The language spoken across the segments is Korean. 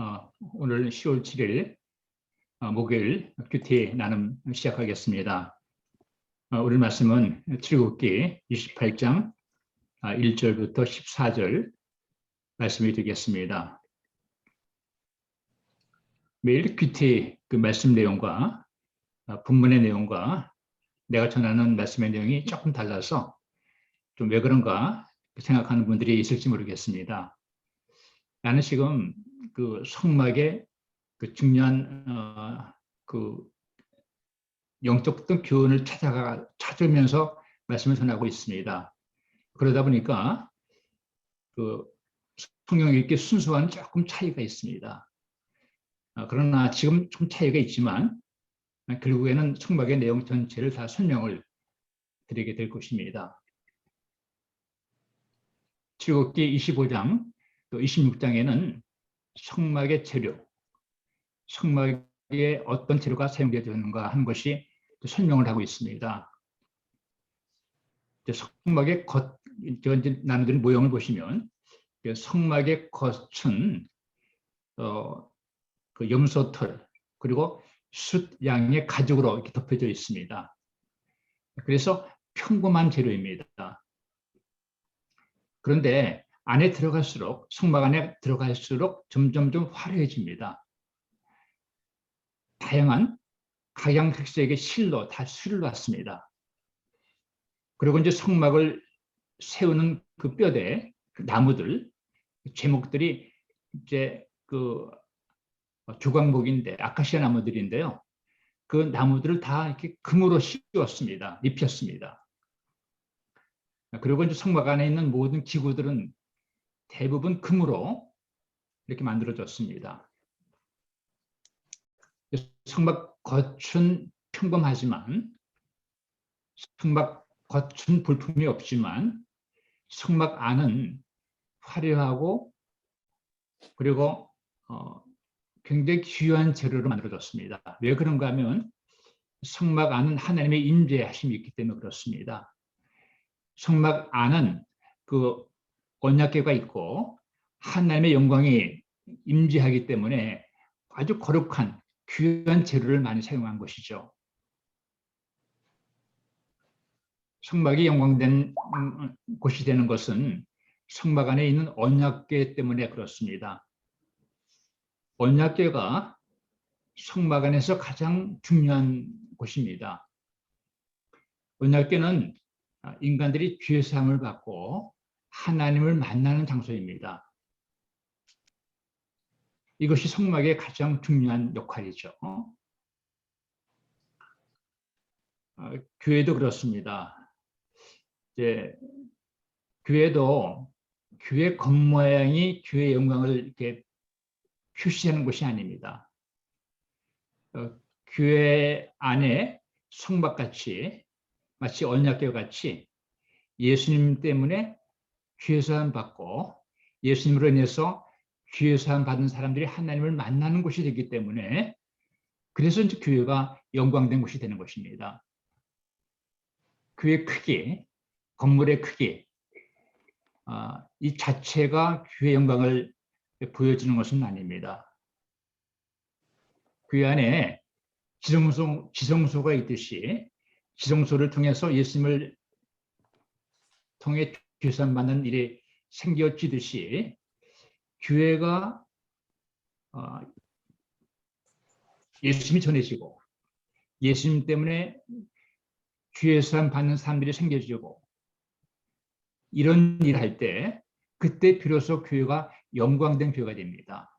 어, 오늘 10월 7일 어, 목요일 큐티 나눔 시작하겠습니다. 어, 오늘 말씀은 출애굽기 28장 1절부터 14절 말씀이 되겠습니다. 매일 큐티 그 말씀 내용과 어, 본문의 내용과 내가 전하는 말씀의 내용이 조금 달라서 좀 왜 그런가 생각하는 분들이 있을지 모르겠습니다. 나는 지금 그 성막의 그 중요한 어, 그 영적 어떤 교훈을 찾아가 찾으면서 말씀을 전하고 있습니다. 그러다 보니까 그 성경 읽기 순서와는 조금 차이가 있습니다. 어, 그러나 지금 좀 차이가 있지만 결국에는 성막의 내용 전체를 다 설명을 드리게 될 것입니다. 출국기 25장 또 26장에는 성막의 재료, 성막에 어떤 재료가 사용되었는가 하는 것이 설명을 하고 있습니다. 성막의 겉, 나누는 모형을 보시면 성막의 겉은 어, 그 염소털 그리고 숫 양의 가죽으로 이렇게 덮여져 있습니다. 그래서 평범한 재료입니다. 그런데 안에 들어갈수록 성막 안에 들어갈수록 점점 좀 화려해집니다. 다양한 각양각색의 실로 다 실을 놨습니다. 그리고 이제 성막을 세우는 그 뼈대, 그 나무들, 제목들이 이제 그 조광목인데 아카시아 나무들인데요. 그 나무들을 다 이렇게 금으로 씌웠습니다. 입혔습니다. 그리고 이제 성막 안에 있는 모든 기구들은 대부분 금으로 이렇게 만들어졌습니다. 성막 겉은 평범하지만 성막 겉은 볼품이 없지만 성막 안은 화려하고 그리고 어, 굉장히 귀한 재료로 만들어졌습니다. 왜 그런가 하면 성막 안은 하나님의 임재하심이 있기 때문에 그렇습니다. 성막 안은 그 언약궤가 있고 하나님의 영광이 임재하기 때문에 아주 거룩한 귀한 재료를 많이 사용한 것이죠. 성막이 영광된 곳이 되는 것은 성막 안에 있는 언약궤 때문에 그렇습니다. 언약궤가 성막 안에서 가장 중요한 곳입니다. 언약궤는 인간들이 죄 사함을 받고 하나님을 만나는 장소입니다. 이것이 성막의 가장 중요한 역할이죠. 어, 교회도 그렇습니다. 이제 교회도 교회 겉모양이 교회 영광을 이렇게 표시하는 것이 아닙니다. 어, 교회 안에 성막같이 마치 언약교 같이 예수님 때문에 죄사함 받고 예수님으로 인해서 죄사함 받은 사람들이 하나님을 만나는 곳이 되기 때문에 그래서 이제 교회가 영광된 곳이 되는 것입니다. 교회 크기, 건물의 크기, 아, 이 자체가 교회 영광을 보여주는 것은 아닙니다. 교회 안에 지성소, 지성소가 있듯이 지성소를 통해서 예수님을 통해 교산받는 일이 생겨지듯이 교회가 어, 예수님이 전해지고 예수님 때문에 죄산 받는 사람들이 생겨지고 이런 일 할 때 그때 비로소 교회가 영광된 교회가 됩니다.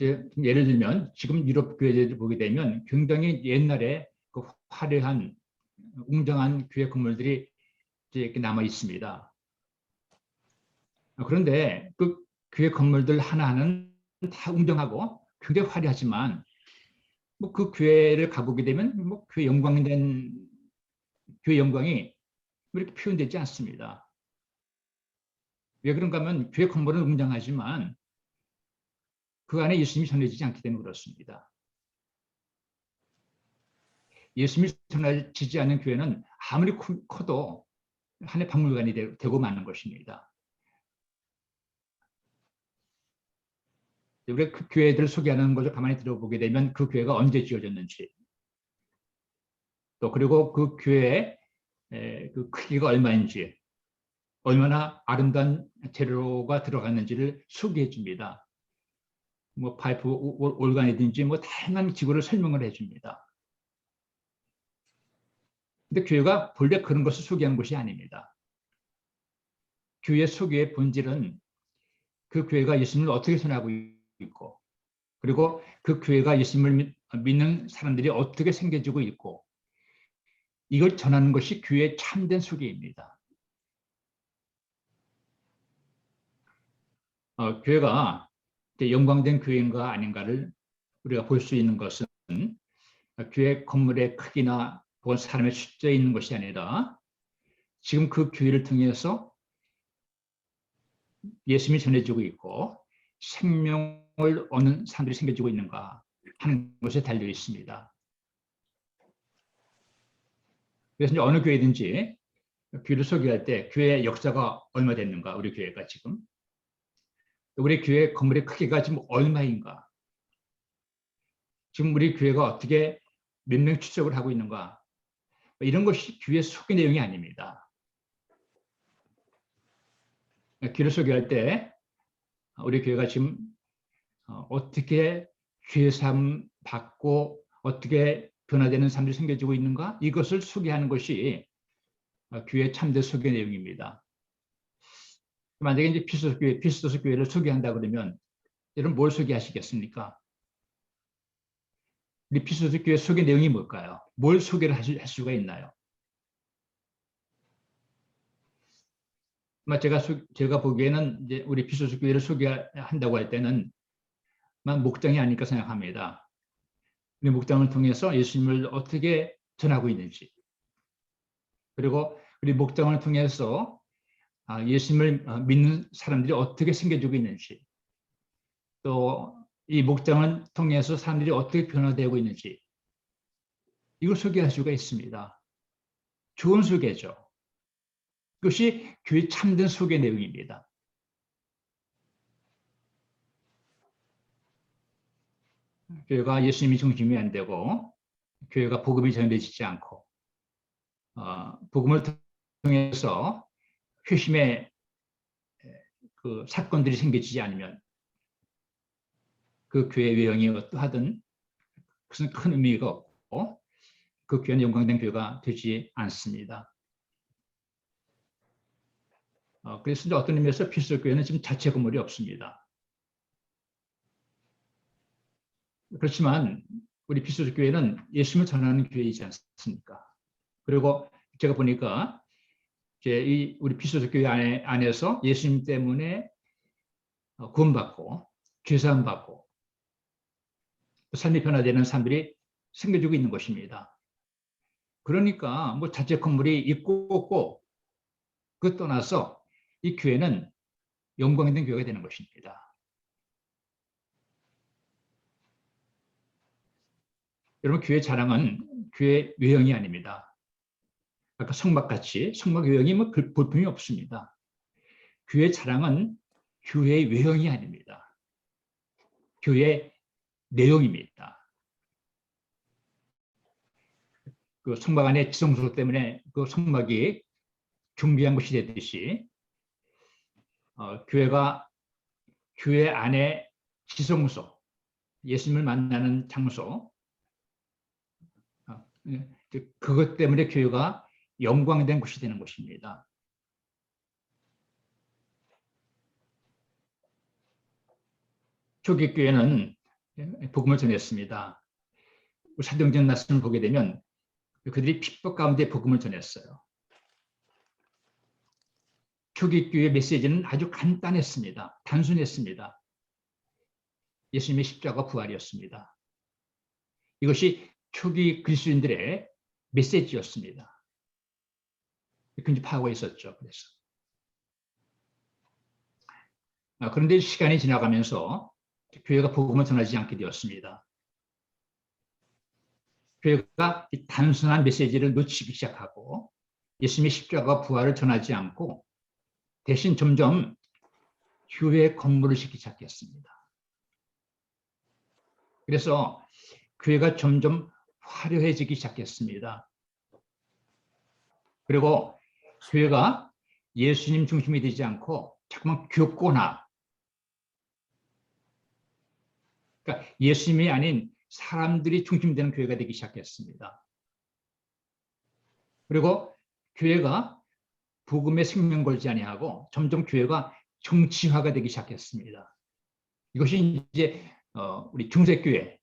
예를 들면 지금 유럽 교회를 보게 되면 굉장히 옛날에 그 화려한 웅장한 교회 건물들이 이렇게 남아 있습니다. 그런데 그 교회 건물들 하나는 다 웅장하고 굉장히 화려하지만 뭐 그 교회를 가보게 되면 뭐 교회 영광이 된 교회 영광이 이렇게 표현되지 않습니다. 왜 그런가 하면 교회 건물은 웅장하지만 그 안에 예수님이 전해지지 않기 때문에 그렇습니다. 예수님이 전하지 않는 교회는 아무리 커도 하나의 박물관이 되고 마는 것입니다. 우리 그 교회들을 소개하는 것을 가만히 들어보게 되면 그 교회가 언제 지어졌는지 또 그리고 그 교회의 에, 그 크기가 얼마인지 얼마나 아름다운 재료가 들어갔는지를 소개해 줍니다. 뭐 파이프 올- 올간이든지 뭐 다양한 기구를 설명을 해 줍니다. 근데 교회가 본래 그런 것을 소개한 것이 아닙니다. 교회 소개의 본질은 그 교회가 예수님을 어떻게 전하고 있고 그리고 그 교회가 예수님을 믿- 믿는 사람들이 어떻게 생겨지고 있고 이걸 전하는 것이 교회의 참된 소개입니다. 어, 교회가 영광된 교회인가 아닌가를 우리가 볼 수 있는 것은 교회 건물의 크기나 혹은 사람의 숫자에 있는 것이 아니라 지금 그 교회를 통해서 예수님이 전해지고 있고 생명을 얻는 사람들이 생겨지고 있는가 하는 것에 달려 있습니다. 그래서 이제 어느 교회든지 교회를 소개할 때 교회의 역사가 얼마 됐는가 우리 교회가 지금? 우리 교회 건물의 크기가 지금 얼마인가? 지금 우리 교회가 어떻게 몇 명 출석을 하고 있는가 이런 것이 교회 소개 내용이 아닙니다. 교회를 소개할 때 우리 교회가 지금 어, 어떻게 삶 받고 어떻게 변화되는 삶들이 생겨지고 있는가 이것을 소개하는 것이 어, 교회 참된 소개 내용입니다. 만약에 이제 피스도스 교회, 피스도스 교회를 소개한다 그러면 여러분 뭘 소개하시겠습니까? 우리 피스도스 교회 소개 내용이 뭘까요? 뭘 소개를 할, 수, 할 수가 있나요? 제가 소, 제가 보기에는 이제 우리 피스도스 교회를 소개한다고 할 때는 만 목장이 아닐까 생각합니다. 우리 목장을 통해서 예수님을 어떻게 전하고 있는지 그리고 우리 목장을 통해서 아, 예수님을 어, 믿는 사람들이 어떻게 생겨지고 있는지 또 이 목장을 통해서 사람들이 어떻게 변화되고 있는지 이걸 소개할 수가 있습니다. 좋은 소개죠. 그것이 교회 참된 소개 내용입니다. 교회가 예수님이 중심이 안 되고 교회가 복음이 전해지지 않고 어, 복음을 통해서 회심의 그 사건들이 생겨지지 않으면 그 교회 외형이 어떠하든 무슨 큰 의미가 없고 그 교회는 영광된 교회가 되지 않습니다. 어, 그래서 어떤 의미에서 필수 교회는 지금 자체 건물이 없습니다. 그렇지만 우리 필수 교회는 예수님을 전하는 교회이지 않습니까? 그리고 제가 보니까 이 우리 피소적 교회 안에, 안에서 예수님 때문에 어, 구원받고 죄사함 받고 삶이 변화되는 사람들이 생겨지고 있는 것입니다. 그러니까 뭐 자체 건물이 있고 없고 그 떠나서 이 교회는 영광 있는 교회가 되는 것입니다. 여러분 교회 자랑은 교회 외형이 아닙니다. 아까 성막같이 성막 외형이 뭐 볼품이 없습니다. 교회 자랑은 교회의 외형이 아닙니다. 교회 내용입니다. 그 성막 안에 지성소 때문에 그 성막이 중비한 것이 되듯이 어, 교회가 교회 안에 지성소, 예수님을 만나는 장소, 어, 그것 때문에 교회가 영광된 곳이 되는 것입니다. 초기 교회는 복음을 전했습니다. 사도행전 말씀을 보게 되면 그들이 핍박 가운데 복음을 전했어요. 초기 교회 메시지는 아주 간단했습니다. 단순했습니다. 예수님의 십자가 부활이었습니다. 이것이 초기 그리스도인들의 메시지였습니다. 굉장히 파고가 있었죠. 그래서. 아, 그런데 시간이 지나가면서 교회가 복음을 전하지 않게 되었습니다. 교회가 단순한 메시지를 놓치기 시작하고 예수님의 십자가 부활을 전하지 않고 대신 점점 교회 건물을 짓기 시작했습니다. 그래서 교회가 점점 화려해지기 시작했습니다. 그리고 교회가 예수님 중심이 되지 않고 자꾸만 교권화 그러니까 예수님이 아닌 사람들이 중심되는 교회가 되기 시작했습니다. 그리고 교회가 복음의 생명 걸지 아니하고 점점 교회가 정치화가 되기 시작했습니다. 이것이 이제 어, 우리 중세교회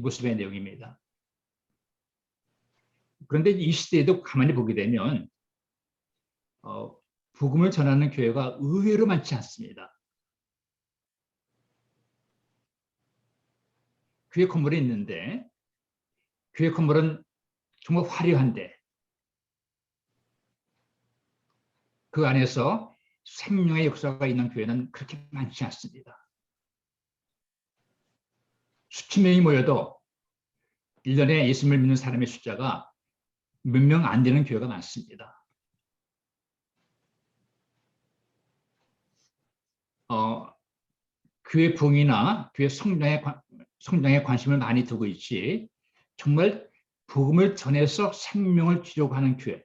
모습의 내용입니다. 그런데 이 시대에도 가만히 보게 되면 어, 복음을 전하는 교회가 의외로 많지 않습니다. 교회 건물이 있는데 교회 건물은 정말 화려한데 그 안에서 생명의 역사가 있는 교회는 그렇게 많지 않습니다. 수천 명이 모여도 1년에 예수님을 믿는 사람의 숫자가 몇 명 안 되는 교회가 많습니다. 어, 교회 부흥이나 교회 성장에, 성장에 관심을 많이 두고 있지 정말 복음을 전해서 생명을 주려고 하는 교회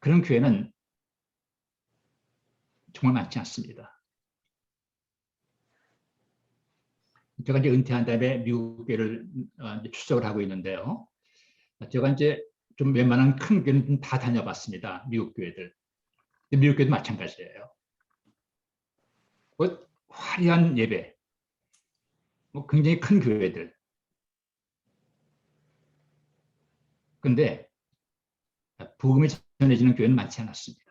그런 교회는 정말 많지 않습니다. 제가 이제 은퇴한 다음에 미국 교회를 어, 출석을 하고 있는데요. 제가 이제 좀 웬만한 큰 교회는 다 다녀봤습니다. 미국 교회들. 미국 교회도 마찬가지예요. 뭐 화려한 예배, 뭐 굉장히 큰 교회들. 근데 복음이 전해지는 교회는 많지 않았습니다.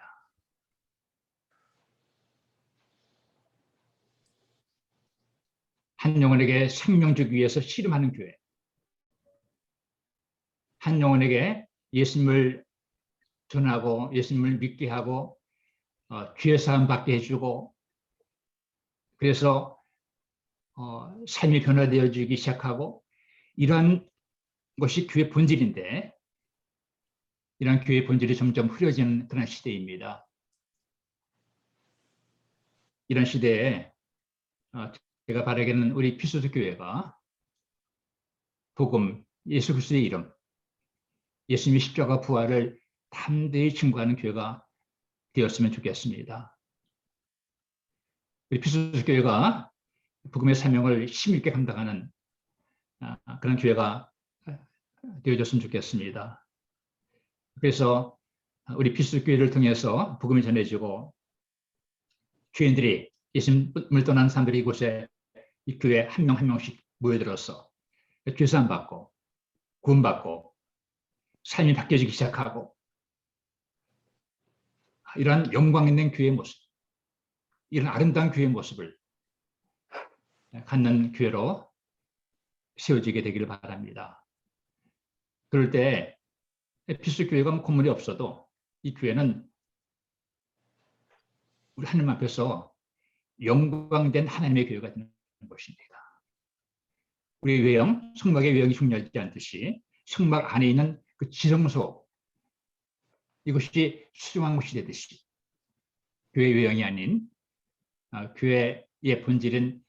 한 영혼에게 생명 주기 위해서 씨름하는 교회. 한 영혼에게 예수님을 전하고 예수님을 믿게 하고 어, 귀의 사람 받게 해주고 그래서 어, 삶이 변화되어지기 시작하고 이러한 것이 교회 본질인데 이런 교회 본질이 점점 흐려지는 그런 시대입니다. 이런 시대에 어, 제가 바라기는 우리 피소스 교회가 복음, 예수 그리스도의 이름, 예수님의 십자가 부활을 담대히 증거하는 교회가 되었으면 좋겠습니다. 우리 피소스 교회가 복음의 사명을 힘있게 감당하는 아, 그런 교회가 되어졌으면 좋겠습니다. 그래서 우리 피소스 교회를 통해서 복음이 전해지고 교인들이 예수님을 떠난 사람들이 이곳에 이 교회 한 명 한 명씩 모여들어서 죄산 받고 구원받고 삶이 바뀌어지기 시작하고 이러한 영광 있는 교회의 모습, 이런 아름다운 교회의 모습을 갖는 교회로 세워지게 되기를 바랍니다. 그럴 때 에피스 교회가 건물이 없어도 이 교회는 우리 하나님 앞에서 영광된 하나님의 교회가 되는 것입니다. 우리 외형, 성막의 외형이 중요하지 않듯이 성막 안에 있는 그 지성소 이것이 수정한 것이 되듯이 교회 외형이 아닌 아, 교회의 본질은 아,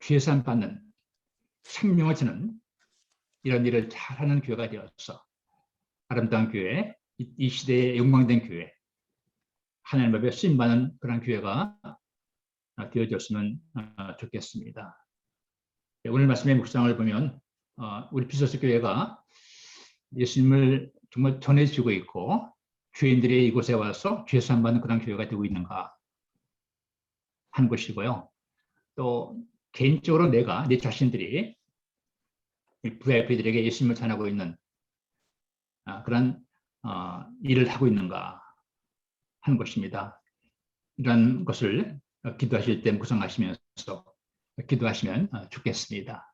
죄산 받는 생명을 주는 이런 일을 잘하는 교회가 되어서 아름다운 교회, 이, 시대의 영광된 교회, 하나님 앞에 쓰임받는 그런 교회가 되어졌으면 어, 좋겠습니다. 네, 오늘 말씀의 묵상을 보면 어, 우리 피서스 교회가 예수님을 정말 전해주고 있고 죄인들이 이곳에 와서 죄수함 받는 그런 교회가 되고 있는가 하는 것이고요. 또 개인적으로 내가 내 자신들이 VIP들에게 예수님을 전하고 있는 아, 그런 어, 일을 하고 있는가 하는 것입니다. 이런 것을 기도하실 때 묵상하시면서 기도하시면 좋겠습니다.